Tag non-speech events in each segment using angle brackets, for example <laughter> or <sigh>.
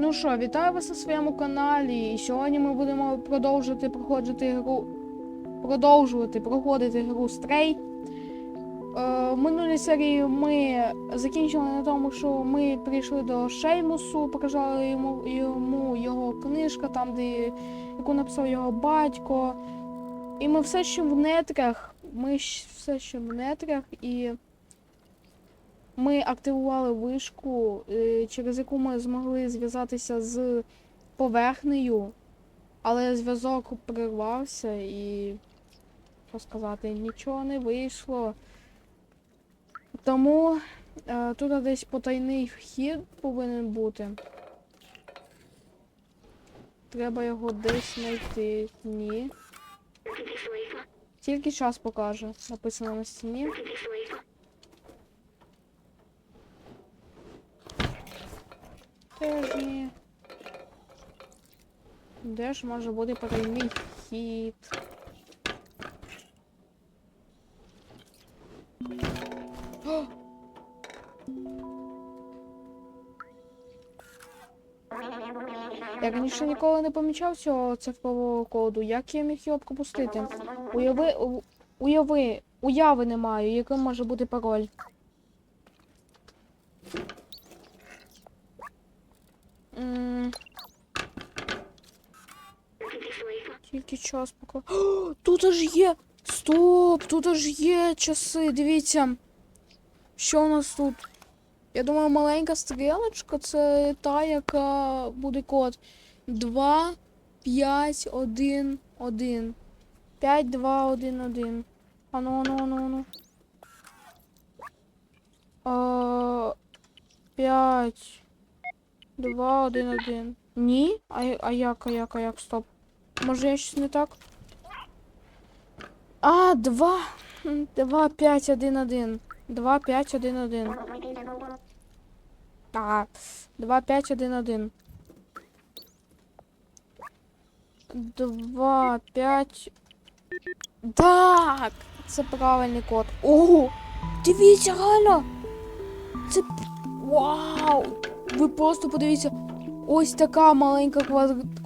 Ну що, вітаю вас на своєму каналі. І сьогодні ми будемо продовжувати проходити гру. Продовжувати проходити гру Stray. Е, в минулій серії ми закінчили на тому, що ми прийшли до Шеймусу, показали йому, йому його книжка, там, де яку написав його батько. І ми все ще в нетрях. Ми все ще в нетрях і. Ми активували вишку, е, через яку ми змогли зв'язатися з поверхнею, але зв'язок перервався і, що сказати, нічого не вийшло. Тому е, тут десь потайний вхід повинен бути. Треба його десь знайти. Ні. Тільки час покаже, написано на стіні. Теж. Де ж може бути потайний хід? Я раніше ніколи не помічав цього цифрового коду. Як я міг його пропустити? Уяви, уяви, уяви не маю, яким може бути пароль. М. Тільки час поки. Тут аж є. Стоп! Тут аж є часи. Дивіться. Що у нас тут? Я думаю, маленька стрілочка це та, яка буде код. 2, 5, 1, 1. 5, 2, 1, 1. Ану, ану, ану, ану. А, 5. Два, один, один. Ні? А, а як, а як, а як, стоп. Може я щось не так? А, два. Два, п'ять, один, один. Два, п'ять, один, один. Так. Два, п'ять, один, один. Два, п'ять. Так! Це правильний код. Ого! Дивіться, реально! Це. Вау! Ви просто подивіться, ось така маленька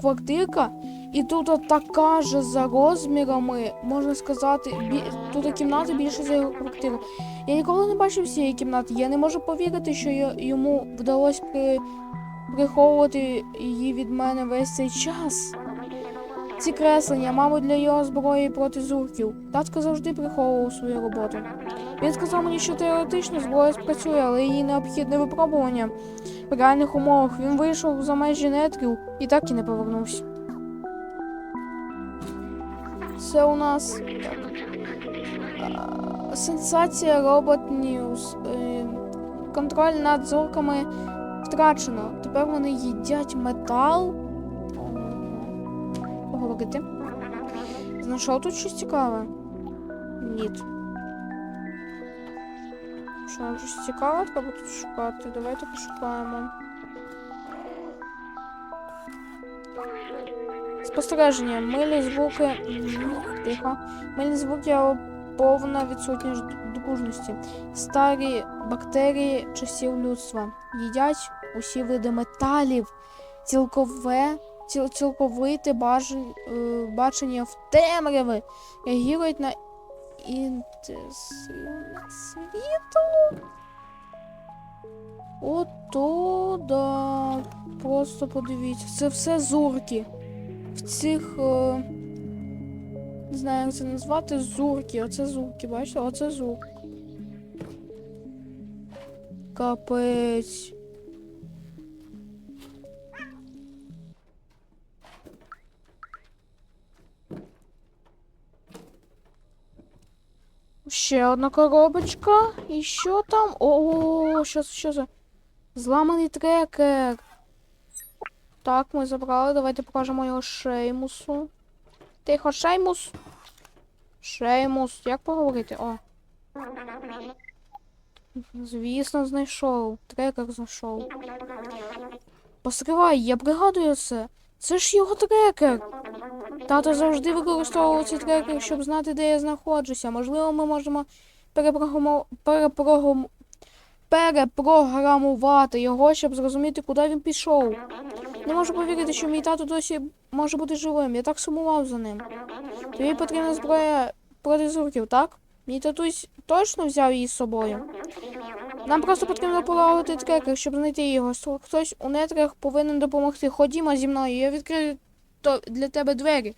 квартирка, і тут така ж за розмірами, можна сказати, бі... тут кімната більше за його квартиру. Я ніколи не бачив цієї кімнати. Я не можу повірити, що йому вдалося при... приховувати її від мене весь цей час. Ці креслення, мабуть, для його зброї проти зурків. Татко завжди приховував свою роботу. Він сказав мені, що теоретично зброя спрацює, але її необхідне випробування. В реальних умовах він вийшов за межі нетрів і так і не повернувся. Це у нас а, сенсація Робот Ньюс. Е, Контроль над зорками втрачено. Тепер вони їдять метал. Поговорити. Знайшов тут щось цікаве? Ні. Що, нам щось цікаве треба тут шукати? Давайте пошукаємо. Спостереження. Милі звуки. Тихо. Милі звуки повна відсутність дружності. Старі бактерії часів людства. Їдять усі види металів. Цілкове, ціл, цілковите бажань, е, бачення в темряви. Реагують на інтенсивне світло. Ото да. Просто подивіться. Це все зурки. В цих. Е... Не знаю, як це назвати. Зурки. Оце зурки, бачите? Оце зурк. Капець. Ще одна коробочка. І що там? О, що, що за? Зламаний трекер. Так, ми забрали. Давайте покажемо його Шеймусу. Тихо, Шеймус. Шеймус. Як поговорити? О. Звісно, знайшов. Трекер знайшов. Постривай, я пригадую це. Це ж його трекер. Тато завжди використовував цей трекер, щоб знати, де я знаходжуся. Можливо, ми можемо перепрограму... перепрограм... перепрограмувати його, щоб зрозуміти, куди він пішов. Не можу повірити, що мій тато досі може бути живим. Я так сумував за ним. Тобі потрібна зброя проти зурків, так? Мій татусь точно взяв її з собою. Нам просто потрібно полагодити трекер, щоб знайти його. Хтось у нетрах повинен допомогти. Ходімо зі мною, я відкрию для тебе двері.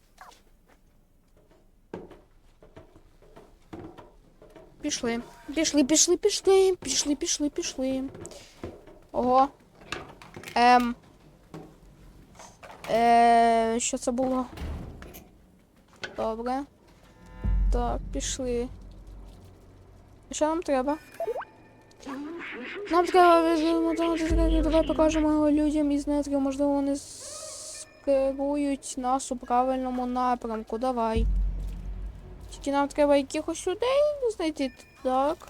Пішли. Пішли, пішли, пішли, пішли, пішли, пішли. Ого. Ем. Е, що це було? Добре. Так, пішли. Що нам треба? Нам треба відмотати давай покажемо його людям із нетрів. Можливо, вони скерують нас у правильному напрямку. Давай. Тільки нам треба якихось людей знайти. Так.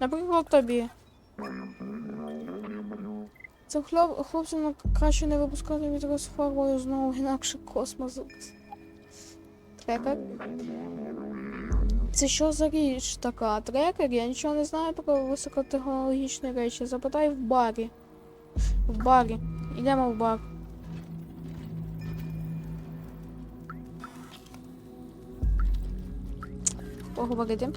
Наприклад, тобі. Цим хлоп... хлопцям краще не випускати від з фарбою знову, інакше космос. Трекер. Це що за річ така? Трекер? Я нічого не знаю про високотехнологічні речі. Запитай в барі. В барі. Йдемо в бар. Поговорити.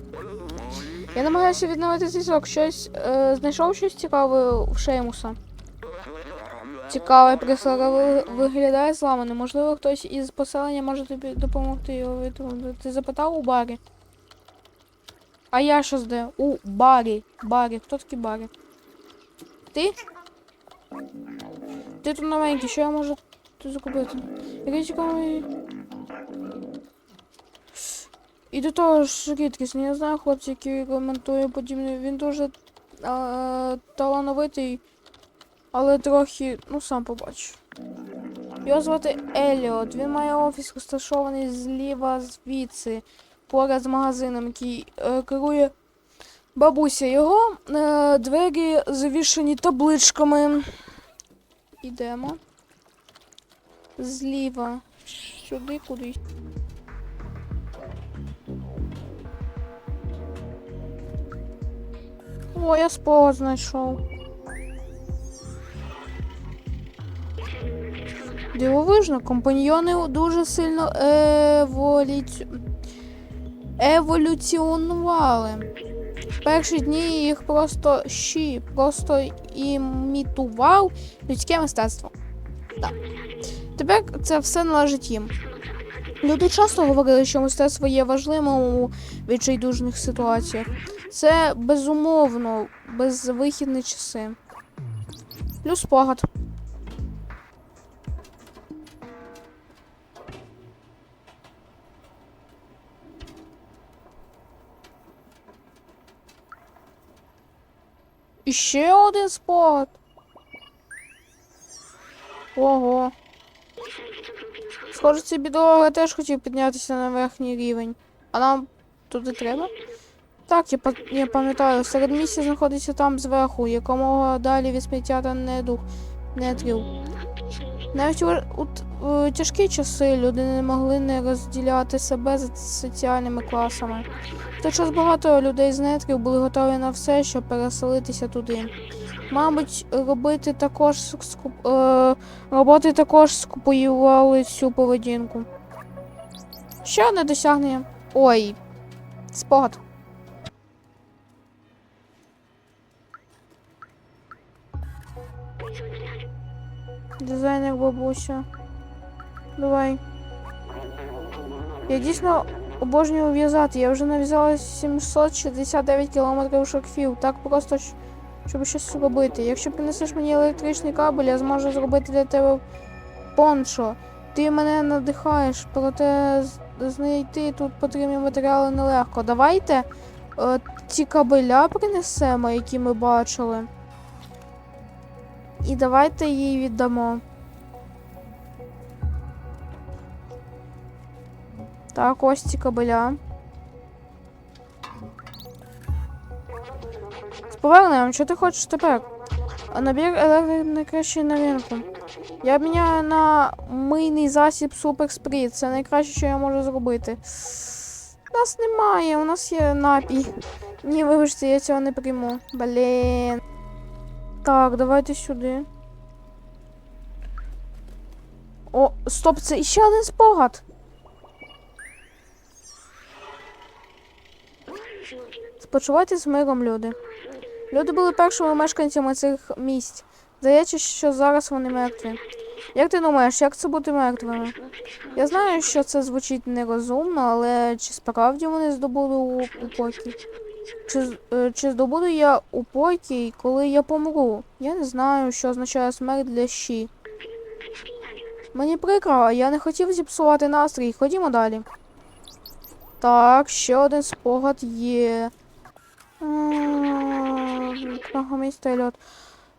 Я намагаюся відновити зв'язок. Щось е, знайшов щось цікаве в Шеймуса. Цікаве прислуга виглядає зламаним. Можливо, хтось із поселення може тобі допомогти його відновити. Ти запитав у барі? А я щас де? У барі. Барі. Хто такий барі? Ти? Ти тут новенький, що я можу тут закупити? Цікавий. І до того ж рідкісний. Я знаю хлопця, який коментує подібне. Він дуже е, талановитий, але трохи, ну сам побачиш. Його звати Еліот. Він має офіс розташований зліва звідси, поряд з магазином, який е, керує бабуся. Його е, двері завішані табличками. Ідемо. Зліва. Сюди кудись. О, я спогад знайшов. Дивовижно, компаньйони дуже сильно еволюці... еволюціонували. В перші дні їх просто щі, просто імітував людське мистецтво. Так. Тепер це все належить їм. Люди часто говорили, що мистецтво є важливим у відчайдушних ситуаціях. Це безумовно безвихідні часи. Плюс спогад. І ще один спогад. Ого. Схоже, цей бідолага теж хотів піднятися на верхній рівень. А нам туди треба? Так, я, я пам'ятаю, серед місця знаходиться там зверху, якомога далі від сміття та не дух, не у, т- у тяжкі часи люди не могли не розділяти себе за соціальними класами. В той час багато людей з нетрів були готові на все, щоб переселитися туди. Мабуть, робити також скуп, е, роботи також скопіювали цю поведінку. Ще одне досягнення. Ой, спогад. Дизайнер бабуся. Давай. Я дійсно обожнюю в'язати. Я вже нав'язала 769 кілометрів шарфів. Так просто, щоб щось робити. Якщо принесеш мені електричний кабель, я зможу зробити для тебе пончо. Ти мене надихаєш, проте знайти тут потрібні матеріали нелегко. Давайте е, ці кабеля принесемо, які ми бачили. І давайте їй віддамо. Так, ось ці кабеля. З поверненням, що ти хочеш тепер? Набір електрики на ринку. Я обміняю на мийний засіб Супер Спріт. Це найкраще, що я можу зробити. Нас немає, у нас є напій. Ні, вибачте, я цього не прийму. Блін. Так, давайте сюди. О, стоп, це ще один спогад. Спочивайте з миром, люди. Люди були першими мешканцями цих місць. Здається, що зараз вони мертві. Як ти думаєш, як це бути мертвими? Я знаю, що це звучить нерозумно, але чи справді вони здобули упокій? Чи, е, чи здобуду я упокій, коли я помру? Я не знаю, що означає смерть для щі. Мені прикро, я не хотів зіпсувати настрій. Ходімо далі. Так, ще один спогад є. Міста льот.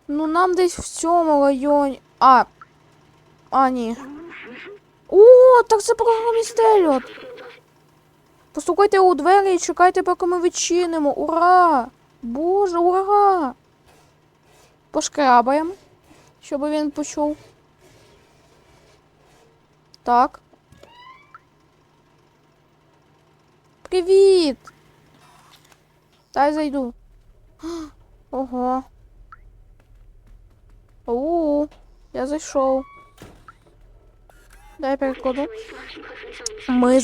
Ну нам десь в цьому районі. А. А, ні. О, так це програмісте льот. Постукайте у двері і чекайте, поки ми відчинимо. Ура! Боже, ура! Пошкрабаємо, щоб він почув. Так. Привіт! Дай зайду. <gasps> Ого. У, я зайшов. Дай перекладу. Ми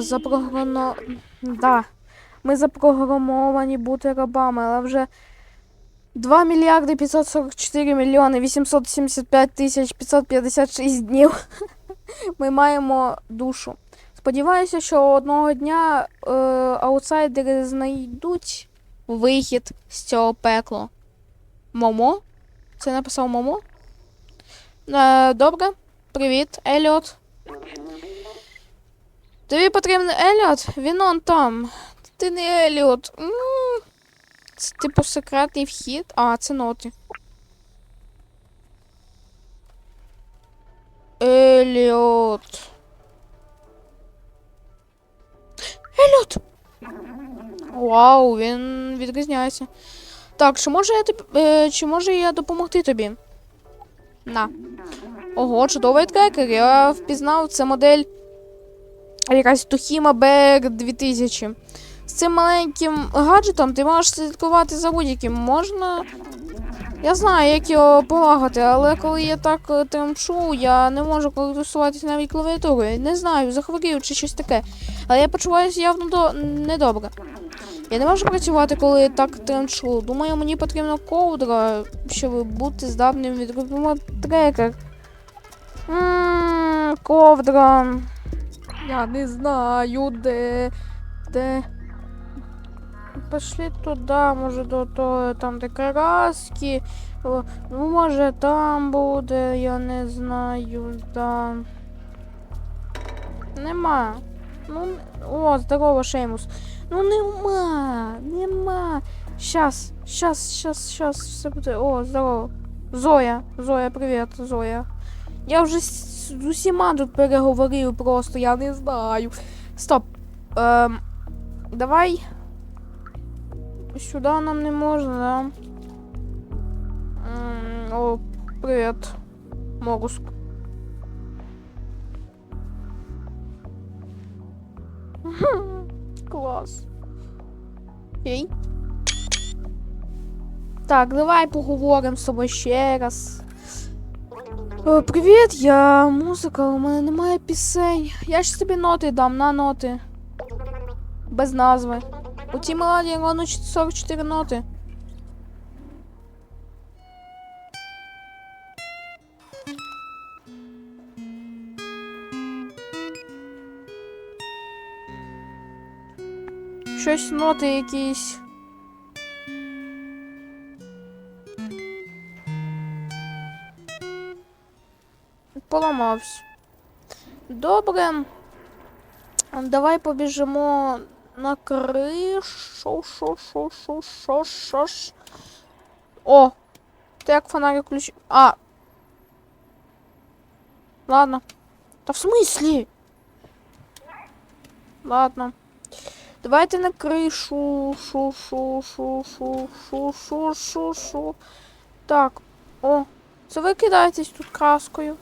запрограно... Да. Ми запрограмовані бути рабами, але вже 2 мільярди 544 мільйони 875 тисяч 556 днів. <laughs> Ми маємо душу. Сподіваюся, що одного дня е, аутсайдери знайдуть вихід з цього пекла. Момо? Це написав Момо? Е, добре. Привіт, Еліот. Тобі потрібен Еліот? Він он там. Ти не Еліот. М, Це типу секретний вхід. А, це ноти. Еліот. Еліот! Вау, він відрізняється. Так, чи може я тобі. Е, чи може я допомогти тобі? На. Ого, чудовий трекер. Я впізнав це модель якась Тухіма BR 2000. З цим маленьким гаджетом ти можеш слідкувати за будь-яким. Можна. Я знаю, як його полагати, але коли я так е, я не можу користуватися навіть клавіатурою. Не знаю, захворів чи щось таке. Але я почуваюся явно до... недобре. Я не можу працювати, коли так тремчу. Думаю, мені потрібна ковдра, щоб бути здатним відробити трекер. Ковдра. Я не знаю, де. Де. Пошли туди, може до того, там де краски. Ну, може там буде, я не знаю, да. Нема. Ну, о, здорово, Шеймус. Ну нема, нема. Щас, щас, щас, щас, все буде. О, здорово. Зоя, Зоя, привіт, Зоя. Я вже з, усіма тут переговорив просто, я не знаю. Стоп. Ем, давай. Сюди нам не можна, да? М, О, привіт. Могуск. <laughs> Клас. Окей. Так, давай поговоримо з тобою ще раз. О, привіт, я музика, у мене немає пісень. Я ж тобі ноти дам на ноти. Без назви. У цій мелодії ровно 44 ноти. Щось ноти якісь. Поламався. Добре. Давай побіжимо на кришу. Шо, шо, шо, шо, шо, ш. О! Ти як фонарик включив. А! Ладно. Та в смислі? Ладно. Давайте на кришу. Шу, шу, шу, шу, шу, шу, шу, шу. Так. О, це ви кидаєтесь тут краскою.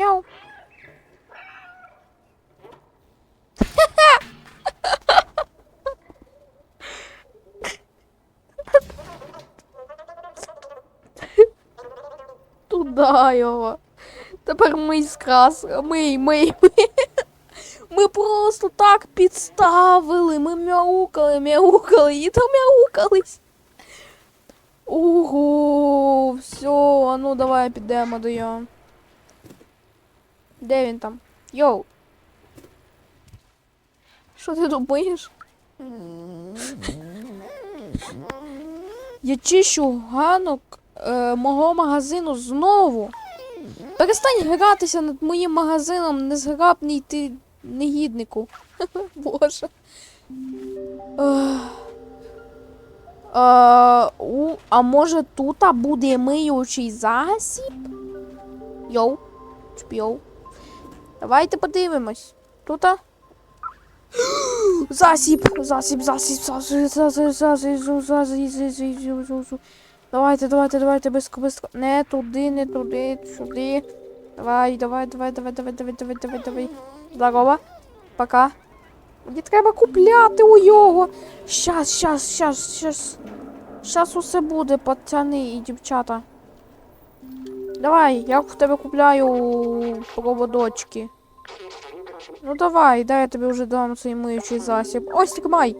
Няу. Туда Теперь мы ми скрас. Ми, мы ми. мы просто так подставили, мы мяукали, мяукали и там мяукались. Ого, все, а ну давай підемо до. Де він там? Йоу. Що ти думаєш? Я чищу ганок е, мого магазину знову. Перестань гратися над моїм магазином, незграбний ти негіднику. <laughs> Боже. Ех. Е, у, а може тут буде миючий засіб? Йоу. Чпйоу. Давайте подивимось. Тут. Засіб, засіб, засіб. Давайте, давайте, давайте, бистро, бистро. Не туди, не туди, сюди. Давай, давай, давай, давай, давай, давай, давай, давай, давай. Здорово. Пока. Мені треба купляти у його. Щас, щас, щас, щас. Щас усе буде, пацани і дівчата. Давай, я в тебе купляю проводочки. Ну давай, дай я тобі вже дам цей миючий засіб. Ось тримай.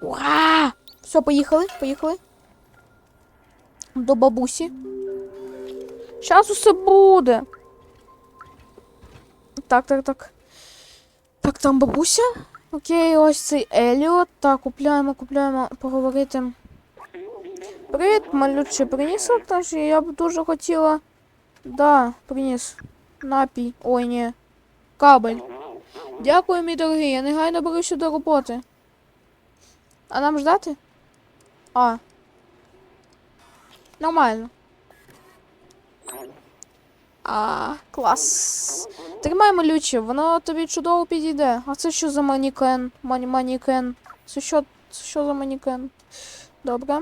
Ура! Все, поїхали, поїхали. До бабусі. Щас усе буде. Так, так, так. Так, там бабуся. Окей, ось цей Еліот. Так, купляємо, купляємо поговорити. Привіт, малюче, приніс теж? Я б дуже хотіла. Да, приніс. Напій. Ой, ні. Кабель. Дякую, мій дорогий. Я негайно беруся до роботи. А нам ждати? А. Нормально. А, клас. Тримай малюче, воно тобі чудово підійде. А це що за манікен? Мані манікен. Це що, це що за манікен? Добре.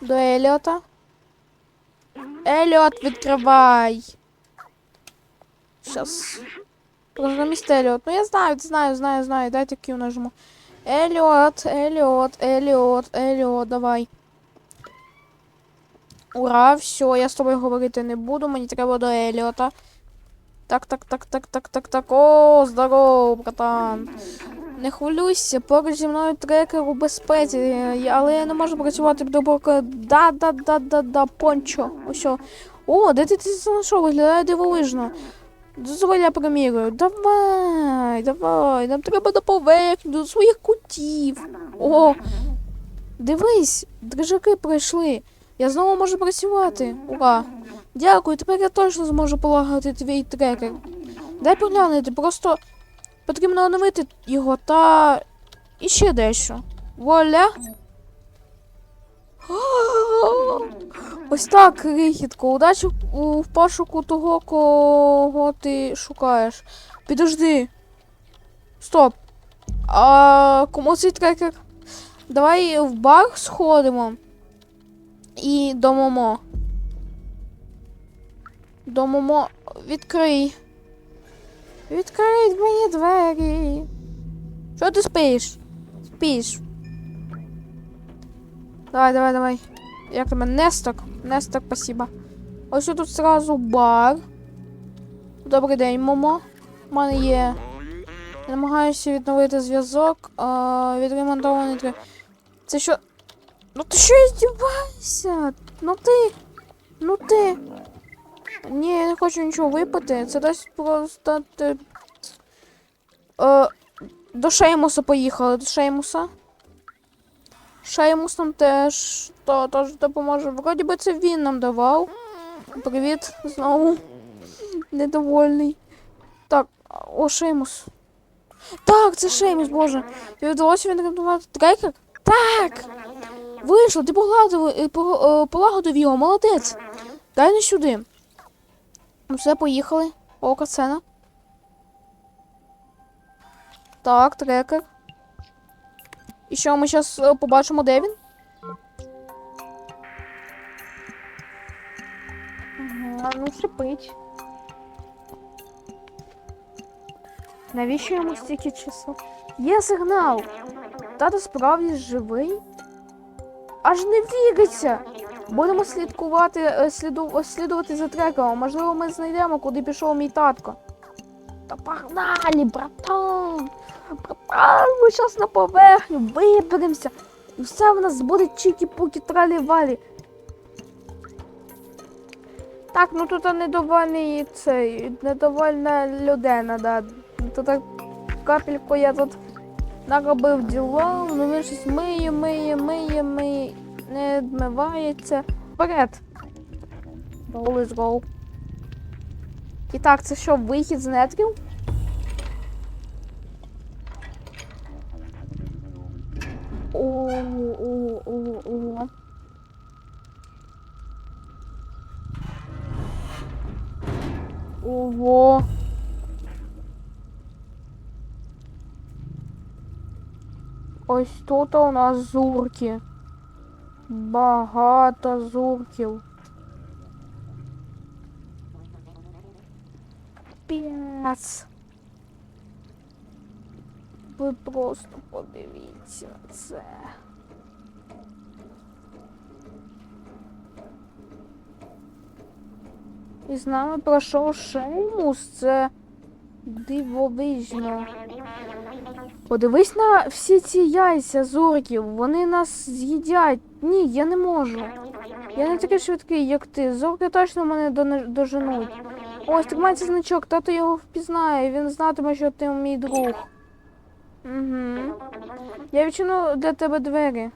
До Еліота. Еліот, відкривай. Щас. Програміст Еліот. Ну я знаю, знаю, знаю, знаю. Дайте Q нажму. Еліот, Еліот, Еліот, Еліот, давай. Ура, все, я з тобою говорити не буду, мені треба до Еліота. Так, так, так, так, так, так, так. О, здорово, братан. Не хвилюйся, поруч зі мною трекер у безпеці, але я не можу працювати до боку. Да, да, да, да, да, пончо. Ось. о. Де ти це знайшов? Виглядає дивовижно. Дозволь я примірюю. Давай, давай, нам треба до поверхню, до своїх кутів. О, дивись, дрижаки пройшли. Я знову можу працювати. Ура! Дякую, тепер я точно зможу полагати твій трекер. Дай поглянути, просто потрібно оновити його та і ще дещо. Вуаля! <gasps> Ось так, крихітко. Удачі в пошуку того, кого ти шукаєш. Підожди. Стоп. А кому цей трекер? Давай в бар сходимо. І до Момо. До Момо. Відкрий. Відкрий мені двері. Що ти спиш? Спиш. Давай, давай, давай. Як тебе? Несток. Несток, спасибо. Ось тут сразу бар. Добрий день, Момо. У мене є. Я намагаюся відновити зв'язок. Відремонтований трек. Це що? Ну ти що здіваєшся? Ну ти. Ну ти. Ні, я не хочу нічого випити. Це дасть просто. Е, до Шеймуса поїхали, до Шеймуса. Шеймус нам теж то, теж допоможе. Вроді би це він нам давав. Привіт, знову. Недовольний. Так, о, Шеймус. Так, це Шеймус, боже. Тобі вдалося відремонтувати трекер? Так! Вийшло, ти погладив, е, е, полагодив його, молодець. Дай не сюди. Ну все, поїхали. О, кацена. Так, трекер. І що, ми зараз побачимо, де він? Ага, ну шипить. Навіщо йому стільки часу? Є сигнал. Тато справді живий? Аж не віриться. Будемо слідкувати, е, сліду, слідувати за трекером. Можливо, ми знайдемо, куди пішов мій татко. Та погнали, братан! Братан, ми зараз на поверхню, виберемося. І все в нас буде чікі-пукі тралі-валі. Так, ну тут недовольний цей, недовольна людина, да. Так капельку я тут наробив діло, ну він щось миє, миє, миє, миє, не відмивається. Вперед. Go, let's go. І так, це що, вихід з нетрів? О, о, о, о. Ого. Ось тут у нас зурки. Багато зурків. Піц. Ви просто подивіться на це. І з нами пройшов Шеймус. Це дивовижно. Подивись на всі ці яйця зурків. Вони нас з'їдять. Ні, я не можу. Я не такий швидкий, як ти. Зорки точно мене доженуть. Ось тримайся значок, тато його впізнає, він знатиме, що ти мій друг. Угу. Я відчину для тебе двері.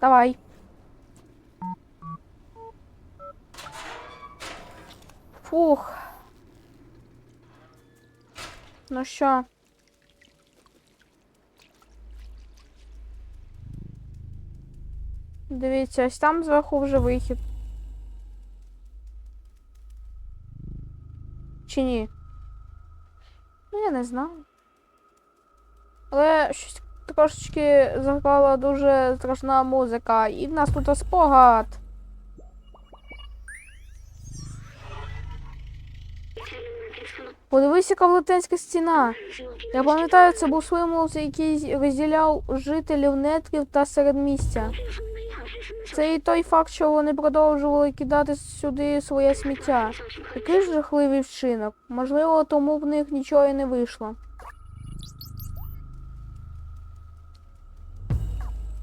Давай. Фух. Ну що? Дивіться, ось там зверху вже вихід. Чи ні? Ну, я не знаю. Але щось трошечки заграла дуже страшна музика, і в нас тут спогад. Подивись, яка велетенська стіна. Я пам'ятаю, це був символ, який розділяв жителів нетрів та середмістя. Це і той факт, що вони продовжували кидати сюди своє сміття. Який ж жахливий вчинок. Можливо, тому в них нічого і не вийшло.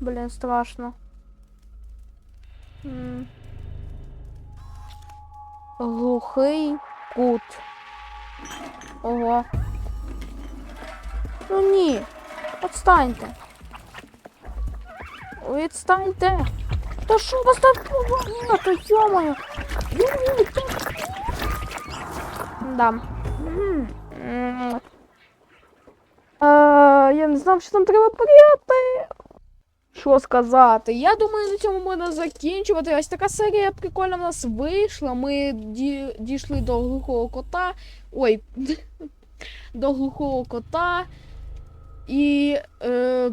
Блін, страшно. Глухий кут. Ого. Ну ні. Отстаньте. Відстаньте. Та що у вас так багато, йомаю? Да. Е, Я не знав, що там треба прияти. Що сказати? Я думаю, на цьому можна закінчувати. Ось така серія прикольна в нас вийшла. Ми ді- дійшли до глухого кота. Ой, <laughs> до глухого кота. І е,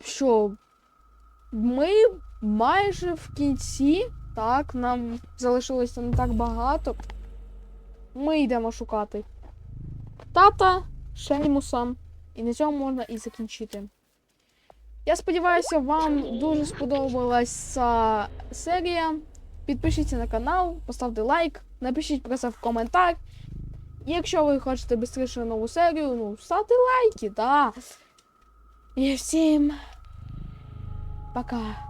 що? Ми майже в кінці. Так, нам залишилося не так багато. Ми йдемо шукати тата Шеймуса. І на цьому можна і закінчити. Я сподіваюся, вам дуже сподобалася серія. Підпишіться на канал, поставте лайк, напишіть про це в коментар. І якщо ви хочете швидше нову серію, ну, ставте лайки, да. І всім пока.